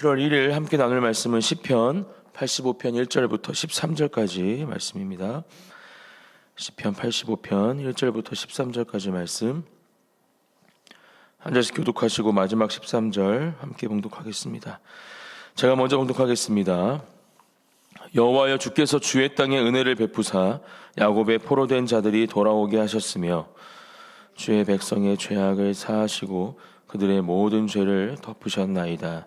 7월 1일 함께 나눌 말씀은 시편 85편 1절부터 13절까지 말씀입니다. 시편 85편 1절부터 13절까지 말씀 한 절씩 교독하시고 마지막 13절 함께 봉독하겠습니다. 제가 먼저 봉독하겠습니다. 여호와여 주께서 주의 땅에 은혜를 베푸사 야곱의 포로된 자들이 돌아오게 하셨으며 주의 백성의 죄악을 사하시고 그들의 모든 죄를 덮으셨나이다.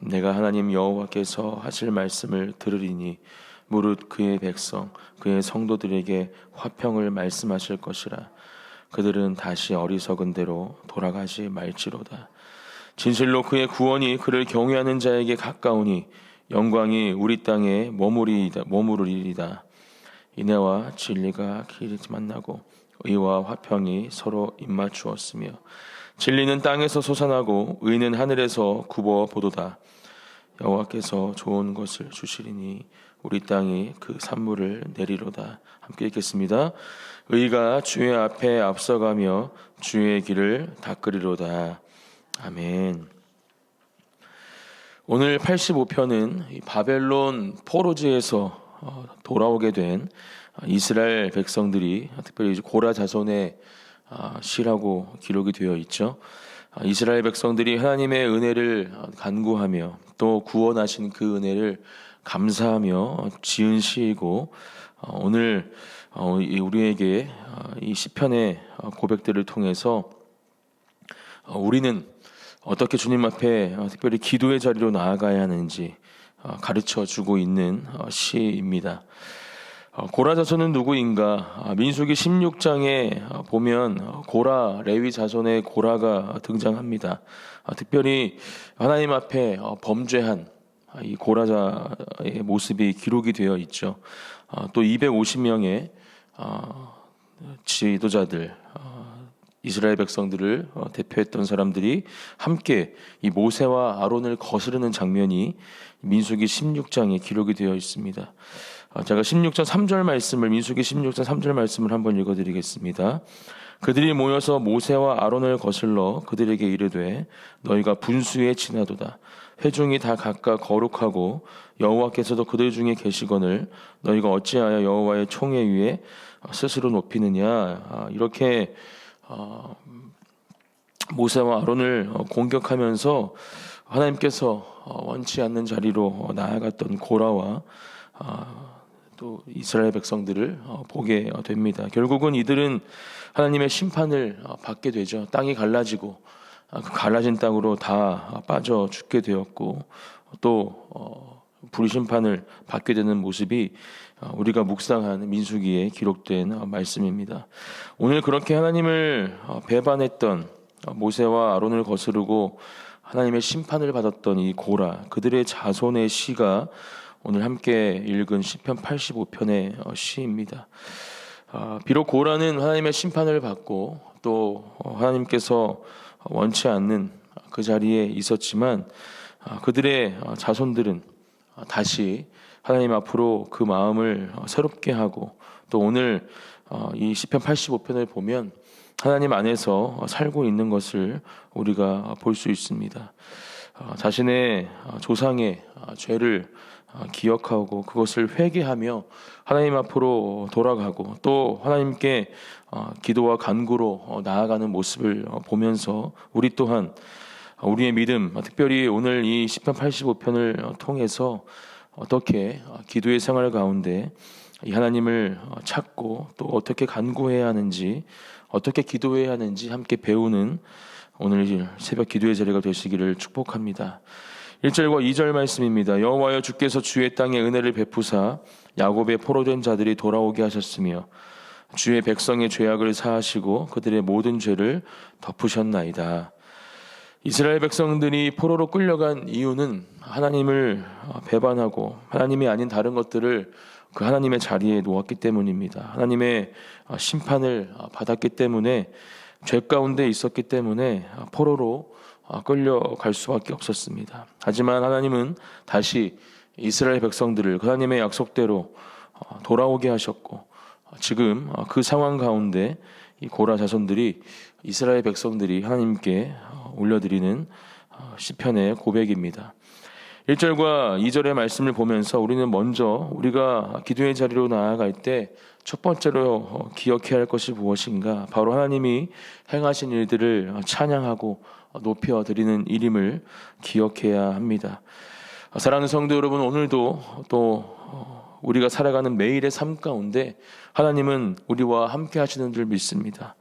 내가 하나님 여호와께서 하실 말씀을 들으리니 무릇 그의 백성 그의 성도들에게 화평을 말씀하실 것이라. 그들은 다시 어리석은 대로 돌아가지 말지로다. 진실로 그의 구원이 그를 경외하는 자에게 가까우니 영광이 우리 땅에 머무리이다 머무르리이다. 인애와 진리가 길이 만나고 의와 화평이 서로 입맞추었으며 진리는 땅에서 솟아나고 의는 하늘에서 굽어 보도다 여호와께서 좋은 것을 주시리니 우리 땅이 그 산물을 내리로다. 함께 읽겠습니다. 의가 주의 앞에 앞서가며 주의 길을 닦으리로다. 아멘. 오늘 85편은 바벨론 포로지에서 어, 돌아오게 된 이스라엘 백성들이 특별히 고라 자손의 아, 시라고 기록이 되어 있죠. 아, 이스라엘 백성들이 하나님의 은혜를 간구하며 또 구원하신 그 은혜를 감사하며 지은 시이고 어, 오늘 어, 우리에게 이 시편의 고백들을 통해서 우리는 어떻게 주님 앞에 특별히 기도의 자리로 나아가야 하는지 가르쳐 주고 있는 시입니다. 어, 고라 자손은 누구인가? 아, 민수기 16장에 보면 고라 레위 자손의 고라가 등장합니다. 아, 특별히 하나님 앞에 어, 범죄한 아, 이 고라자의 모습이 기록이 되어 있죠. 또 250명의 지도자들 이스라엘 백성들을 어, 대표했던 사람들이 함께 이 모세와 아론을 거스르는 장면이 민수기 16장에 기록이 되어 있습니다. 어, 제가 16장 3절 말씀을 민수기 16장 3절 말씀을 한번 읽어드리겠습니다. 그들이 모여서 모세와 아론을 거슬러 그들에게 이르되 너희가 분수에 지나도다 회중이 다 각각 거룩하고 여호와께서도 그들 중에 계시거늘 너희가 어찌하여 여호와의 총회 위에 스스로 높이느냐 아, 이렇게 어, 모세와 아론을 공격하면서 하나님께서 원치 않는 자리로 나아갔던 고라와 또 이스라엘 백성들을 어, 보게 어, 됩니다. 결국은 이들은 하나님의 심판을 어, 받게 되죠. 땅이 갈라지고 아, 그 갈라진 땅으로 다 빠져 죽게 되었고 또 불의 심판을 받게 되는 모습이 우리가 묵상한 민수기에 기록된 말씀입니다. 오늘 그렇게 하나님을 배반했던 모세와 아론을 거스르고 하나님의 심판을 받았던 이 고라 그들의 자손의 시가 오늘 함께 읽은 시편 85편의 어, 시입니다. 아, 비록 고라는 하나님의 심판을 받고 또 어, 하나님께서 원치 않는 그 자리에 있었지만 아, 그들의 어, 자손들은 다시 하나님 앞으로 그 마음을 새롭게 하고 또 오늘 이 시편 85편을 보면 하나님 안에서 살고 있는 것을 우리가 볼 수 있습니다. 자신의 조상의 죄를 아, 기억하고 그것을 회개하며 하나님 앞으로 돌아가고 또 하나님께 어, 기도와 간구로 어, 나아가는 모습을 어, 보면서 우리 또한 우리의 믿음, 특별히 오늘 이 10편 85편을 통해서 어떻게 기도의 생활 가운데 이 하나님을 찾고 또 어떻게 간구해야 하는지 어떻게 기도해야 하는지 함께 배우는 오늘 새벽 기도의 자리가 되시기를 축복합니다. 1절과 2절 말씀입니다. 여호와여 주께서 주의 땅에 은혜를 베푸사 야곱의 포로된 자들이 돌아오게 하셨으며 주의 백성의 죄악을 사하시고 그들의 모든 죄를 덮으셨나이다. 이스라엘 백성들이 포로로 끌려간 이유는 하나님을 어, 배반하고 하나님이 아닌 다른 것들을 그 하나님의 자리에 놓았기 때문입니다. 하나님의 어, 심판을 어, 받았기 때문에 죄 가운데 있었기 때문에 어, 포로로 어, 끌려갈 수밖에 없었습니다. 하지만 하나님은 다시 이스라엘 백성들을 그 하나님의 약속대로 어, 돌아오게 하셨고 어, 지금 어, 그 상황 가운데 이 고라 자손들이 이스라엘 백성들이 하나님께 어, 올려드리는 어, 시편의 고백입니다. 1절과 2절의 말씀을 보면서 우리는 먼저 우리가 기도의 자리로 나아갈 때 첫 번째로 어, 기억해야 할 것이 무엇인가? 바로 하나님이 행하신 일들을 어, 찬양하고 어, 높여 드리는 일임을 기억해야 합니다. 어, 사랑하는 성도 여러분, 오늘도 또 어, 우리가 살아가는 매일의 삶 가운데 하나님은 우리와 함께 하시는 줄 믿습니다.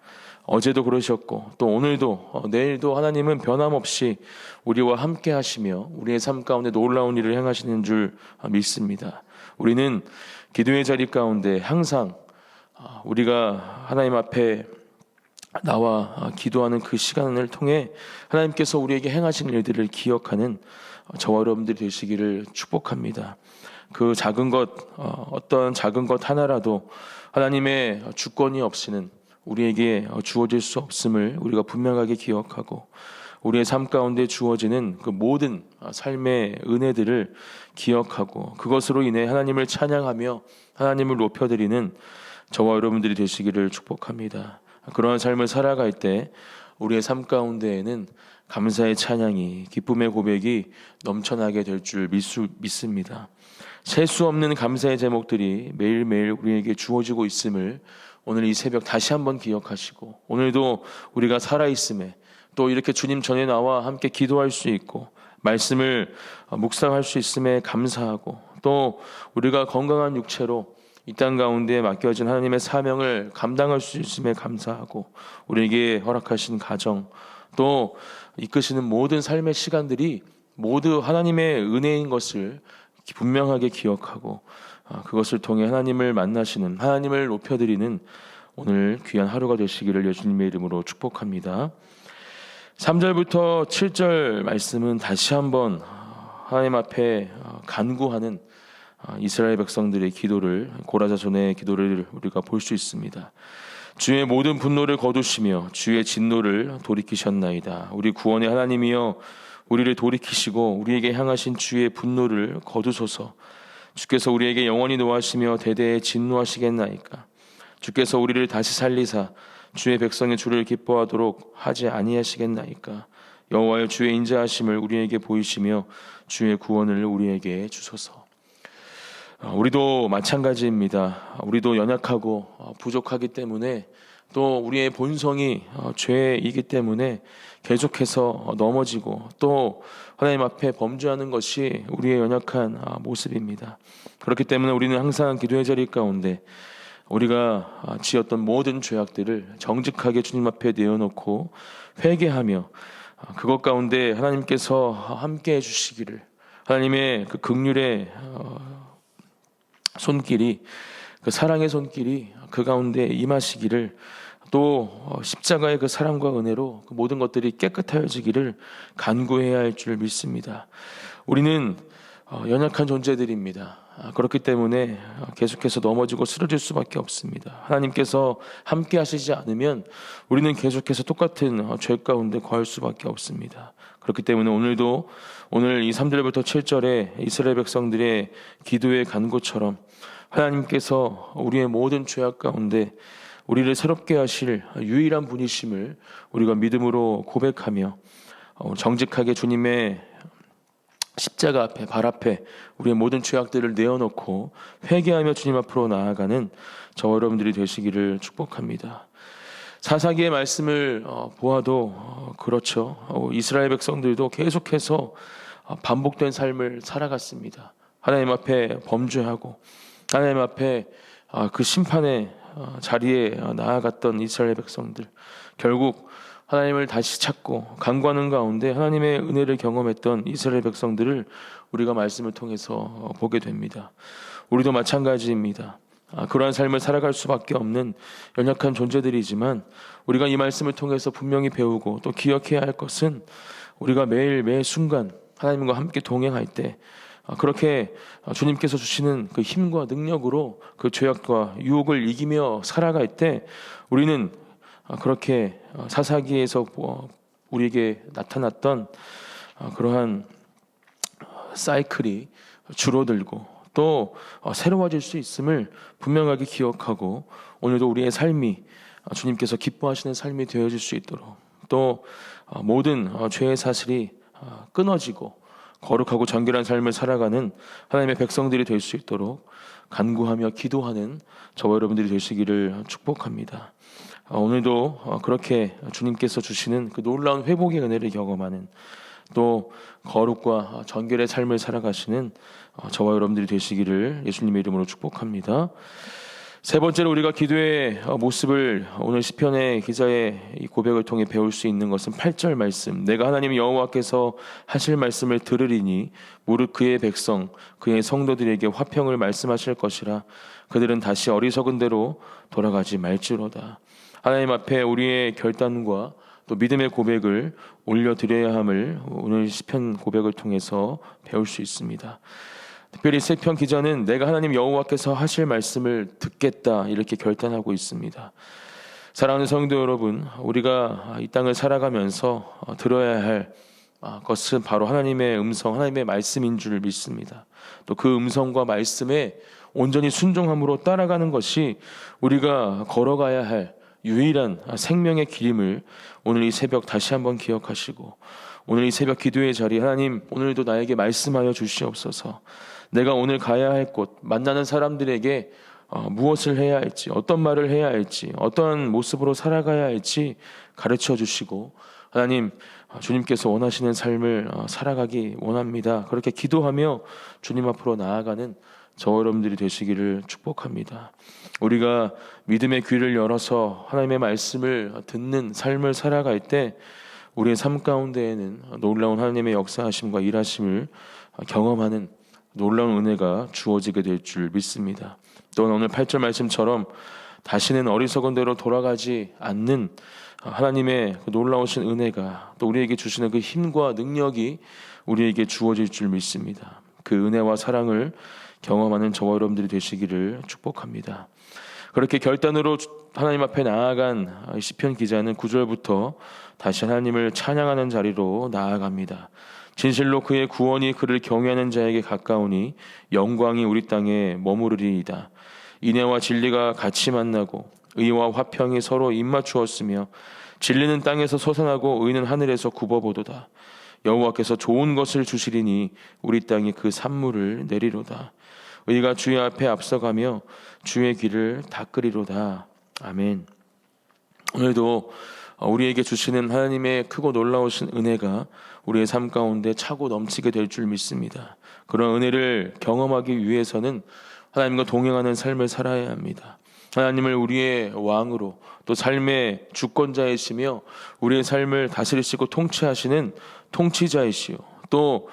어제도 그러셨고 또 오늘도 어, 내일도 하나님은 변함없이 우리와 함께 하시며 우리의 삶 가운데 놀라운 일을 행하시는 줄 어, 믿습니다. 우리는 기도의 자리 가운데 항상 어, 우리가 하나님 앞에 나와 어, 기도하는 그 시간을 통해 하나님께서 우리에게 행하신 일들을 기억하는 어, 저와 여러분들이 되시기를 축복합니다. 그 작은 것 어, 어떤 작은 것 하나라도 하나님의 주권이 없이는 우리에게 어, 주어질 수 없음을 우리가 분명하게 기억하고 우리의 삶 가운데 주어지는 그 모든 어, 삶의 은혜들을 기억하고 그것으로 인해 하나님을 찬양하며 하나님을 높여드리는 저와 여러분들이 되시기를 축복합니다. 그러한 삶을 살아갈 때 우리의 삶 가운데에는 감사의 찬양이 기쁨의 고백이 넘쳐나게 될 줄 믿습니다. 셀 수 없는 감사의 제목들이 매일매일 우리에게 주어지고 있음을 오늘 이 새벽 다시 한번 기억하시고 오늘도 우리가 살아 있음에 또 이렇게 주님 전에 나와 함께 기도할 수 있고 말씀을 묵상할 수 있음에 감사하고 또 우리가 건강한 육체로 이 땅 가운데 맡겨진 하나님의 사명을 감당할 수 있음에 감사하고 우리에게 허락하신 가정 또 이끄시는 모든 삶의 시간들이 모두 하나님의 은혜인 것을 분명하게 기억하고 아, 그것을 통해 하나님을 만나시는 하나님을 높여드리는 오늘 귀한 하루가 되시기를 예수님의 이름으로 축복합니다. 3절부터 7절 말씀은 다시 한번 하나님 앞에 간구하는 이스라엘 백성들의 기도를 고라자손의 기도를 우리가 볼 수 있습니다. 주의 모든 분노를 거두시며 주의 진노를 돌이키셨나이다. 우리 구원의 하나님이여 우리를 돌이키시고 우리에게 향하신 주의 분노를 거두소서. 주께서 우리에게 영원히 노하시며 대대에 진노하시겠나이까. 주께서 우리를 다시 살리사 주의 백성의 주를 기뻐하도록 하지 아니하시겠나이까. 여호와의 주의 인자하심을 우리에게 보이시며 주의 구원을 우리에게 주소서. 어, 우리도 마찬가지입니다. 우리도 연약하고 어, 부족하기 때문에 또 우리의 본성이 어, 죄이기 때문에 계속해서 넘어지고 또 하나님 앞에 범죄하는 것이 우리의 연약한 모습입니다. 그렇기 때문에 우리는 항상 기도의 자리 가운데 우리가 지었던 모든 죄악들을 정직하게 주님 앞에 내어놓고 회개하며 그것 가운데 하나님께서 함께 해주시기를 하나님의 그 극률의 손길이 그 사랑의 손길이 그 가운데 임하시기를 또 십자가의 그 사랑과 은혜로 그 모든 것들이 깨끗하여지기를 간구해야 할 줄 믿습니다. 우리는 어, 연약한 존재들입니다. 아, 그렇기 때문에 계속해서 넘어지고 쓰러질 수밖에 없습니다. 하나님께서 함께 하시지 않으면 우리는 계속해서 똑같은 어, 죄 가운데 거할 수밖에 없습니다. 그렇기 때문에 오늘도 오늘 이 3절부터 7절에 이스라엘 백성들의 기도의 간구처럼 하나님께서 우리의 모든 죄악 가운데 우리를 새롭게 하실 유일한 분이심을 우리가 믿음으로 고백하며 어, 정직하게 주님의 십자가 앞에 발 앞에 우리의 모든 죄악들을 내어놓고 회개하며 주님 앞으로 나아가는 저와 여러분들이 되시기를 축복합니다. 사사기의 말씀을 어, 보아도 어, 그렇죠. 이스라엘 백성들도 계속해서 반복된 삶을 살아갔습니다. 하나님 앞에 범죄하고 하나님 앞에 아, 그 심판의 어, 자리에 어, 나아갔던 이스라엘 백성들 결국 하나님을 다시 찾고 간구하는 가운데 하나님의 은혜를 경험했던 이스라엘 백성들을 우리가 말씀을 통해서 어, 보게 됩니다. 우리도 마찬가지입니다. 아, 그러한 삶을 살아갈 수밖에 없는 연약한 존재들이지만 우리가 이 말씀을 통해서 분명히 배우고 또 기억해야 할 것은 우리가 매일 매 순간 하나님과 함께 동행할 때 아, 그렇게 주님께서 주시는 그 힘과 능력으로 그 죄악과 유혹을 이기며 살아갈 때 우리는 아, 그렇게 사사기에서 뭐 우리에게 나타났던 아, 그러한 사이클이 줄어들고 또 새로워질 수 있음을 분명하게 기억하고 오늘도 우리의 삶이 주님께서 기뻐하시는 삶이 되어질 수 있도록 또 모든 죄의 사실이 끊어지고 거룩하고 정결한 삶을 살아가는 하나님의 백성들이 될 수 있도록 간구하며 기도하는 저와 여러분들이 되시기를 축복합니다. 어, 오늘도 어, 그렇게 주님께서 주시는 그 놀라운 회복의 은혜를 경험하는 또 거룩과 정결의 삶을 살아가시는 어, 저와 여러분들이 되시기를 예수님의 이름으로 축복합니다. 세 번째로 우리가 기도의 모습을 오늘 시편의 기자의 이 고백을 통해 배울 수 있는 것은 8절 말씀. 내가 하나님 여호와께서 하실 말씀을 들으리니 무릇 그의 백성 그의 성도들에게 화평을 말씀하실 것이라 그들은 다시 어리석은 대로 돌아가지 말지로다. 하나님 앞에 우리의 결단과 또 믿음의 고백을 올려 드려야 함을 오늘 시편 고백을 통해서 배울 수 있습니다. 특별히 세편 기자는 내가 하나님 여호와께서 하실 말씀을 듣겠다 이렇게 결단하고 있습니다. 사랑하는 성도 여러분, 우리가 이 땅을 살아가면서 들어야 할 것은 바로 하나님의 음성, 하나님의 말씀인 줄 믿습니다. 또 그 음성과 말씀에 온전히 순종함으로 따라가는 것이 우리가 걸어가야 할 유일한 생명의 길임을 오늘 이 새벽 다시 한번 기억하시고 오늘 이 새벽 기도의 자리 하나님 오늘도 나에게 말씀하여 주시옵소서. 내가 오늘 가야 할 곳, 만나는 사람들에게 어, 무엇을 해야 할지, 어떤 말을 해야 할지, 어떤 모습으로 살아가야 할지 가르쳐 주시고 하나님 어, 주님께서 원하시는 삶을 어, 살아가기 원합니다. 그렇게 기도하며 주님 앞으로 나아가는 저 여러분들이 되시기를 축복합니다. 우리가 믿음의 귀를 열어서 하나님의 말씀을 듣는 삶을 살아갈 때 우리의 삶 가운데에는 놀라운 하나님의 역사하심과 일하심을 경험하는 놀라운 은혜가 주어지게 될 줄 믿습니다. 또 오늘 8절 말씀처럼 다시는 어리석은 대로 돌아가지 않는 하나님의 그 놀라우신 은혜가 또 우리에게 주시는 그 힘과 능력이 우리에게 주어질 줄 믿습니다. 그 은혜와 사랑을 경험하는 저와 여러분들이 되시기를 축복합니다. 그렇게 결단으로 하나님 앞에 나아간 시편 기자는 9절부터 다시 하나님을 찬양하는 자리로 나아갑니다. 진실로 그의 구원이 그를 경외하는 자에게 가까우니 영광이 우리 땅에 머무르리이다. 인애와 진리가 같이 만나고 의와 화평이 서로 입맞추었으며 진리는 땅에서 솟아나고 의는 하늘에서 굽어보도다. 여호와께서 좋은 것을 주시리니 우리 땅에 그 산물을 내리로다. 의가 주의 앞에 앞서가며 주의 길을 닦으리로다. 아멘. 오늘도 우리에게 주시는 하나님의 크고 놀라우신 은혜가 우리의 삶 가운데 차고 넘치게 될 줄 믿습니다. 그런 은혜를 경험하기 위해서는 하나님과 동행하는 삶을 살아야 합니다. 하나님을 우리의 왕으로 또 삶의 주권자이시며 우리의 삶을 다스리시고 통치하시는 통치자이시요. 또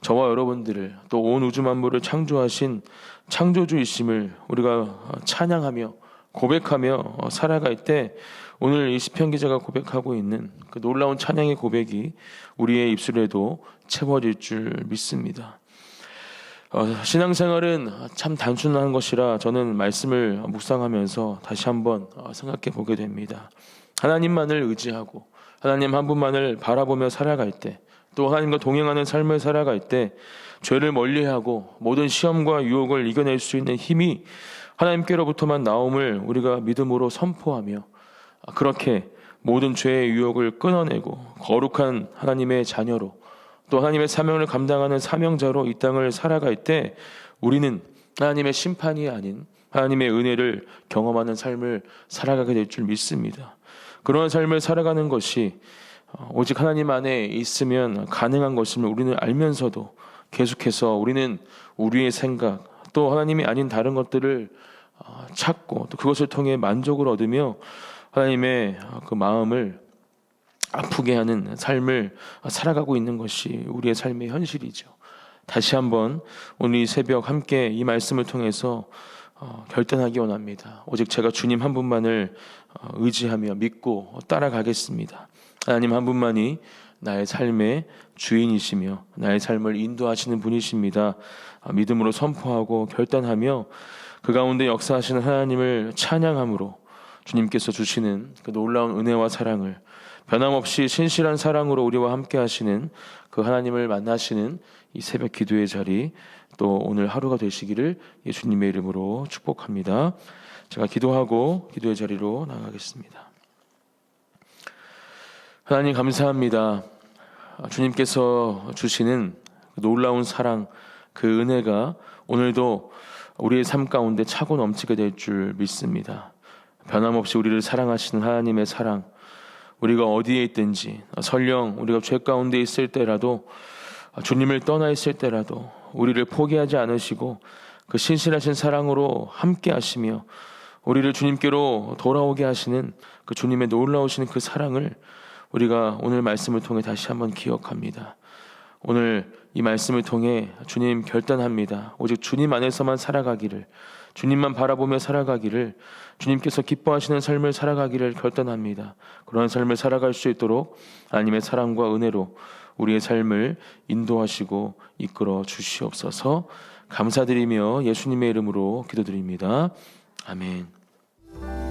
저와 여러분들을 또 온 우주 만물을 창조하신 창조주이심을 우리가 찬양하며 고백하며 살아갈 때 오늘 이 시편 기자가 고백하고 있는 그 놀라운 찬양의 고백이 우리의 입술에도 채워질 줄 믿습니다. 어, 신앙생활은 참 단순한 것이라 저는 말씀을 묵상하면서 다시 한번 어, 생각해 보게 됩니다. 하나님만을 의지하고 하나님 한 분만을 바라보며 살아갈 때, 또 하나님과 동행하는 삶을 살아갈 때, 죄를 멀리하고 모든 시험과 유혹을 이겨낼 수 있는 힘이 하나님께로부터만 나옴을 우리가 믿음으로 선포하며 그렇게 모든 죄의 유혹을 끊어내고 거룩한 하나님의 자녀로 또 하나님의 사명을 감당하는 사명자로 이 땅을 살아갈 때 우리는 하나님의 심판이 아닌 하나님의 은혜를 경험하는 삶을 살아가게 될 줄 믿습니다. 그러한 삶을 살아가는 것이 어, 오직 하나님 안에 있으면 가능한 것임을 우리는 알면서도 계속해서 우리는 우리의 생각 또 하나님이 아닌 다른 것들을 어, 찾고 또 그것을 통해 만족을 얻으며 하나님의 그 마음을 아프게 하는 삶을 살아가고 있는 것이 우리의 삶의 현실이죠. 다시 한번 오늘 이 새벽 함께 이 말씀을 통해서 어, 결단하기 원합니다. 오직 제가 주님 한 분만을 어, 의지하며 믿고 따라가겠습니다. 하나님 한 분만이 나의 삶의 주인이시며 나의 삶을 인도하시는 분이십니다. 아, 믿음으로 선포하고 결단하며 그 가운데 역사하시는 하나님을 찬양함으로 주님께서 주시는 그 놀라운 은혜와 사랑을 변함없이 신실한 사랑으로 우리와 함께 하시는 그 하나님을 만나시는 이 새벽 기도의 자리 또 오늘 하루가 되시기를 예수님의 이름으로 축복합니다. 제가 기도하고 기도의 자리로 나가겠습니다. 하나님 감사합니다. 주님께서 주시는 그 놀라운 사랑, 그 은혜가 오늘도 우리의 삶 가운데 차고 넘치게 될 줄 믿습니다. 변함없이 우리를 사랑하시는 하나님의 사랑, 우리가 어디에 있든지 설령 우리가 죄 가운데 있을 때라도 주님을 떠나 있을 때라도 우리를 포기하지 않으시고 그 신실하신 사랑으로 함께 하시며 우리를 주님께로 돌아오게 하시는 그 주님의 놀라우신 그 사랑을 우리가 오늘 말씀을 통해 다시 한번 기억합니다. 오늘 이 말씀을 통해 주님 결단합니다. 오직 주님 안에서만 살아가기를 주님만 바라보며 살아가기를 주님께서 기뻐하시는 삶을 살아가기를 결단합니다. 그러한 삶을 살아갈 수 있도록 하나님의 사랑과 은혜로 우리의 삶을 인도하시고 이끌어 주시옵소서 감사드리며 예수님의 이름으로 기도드립니다. 아멘.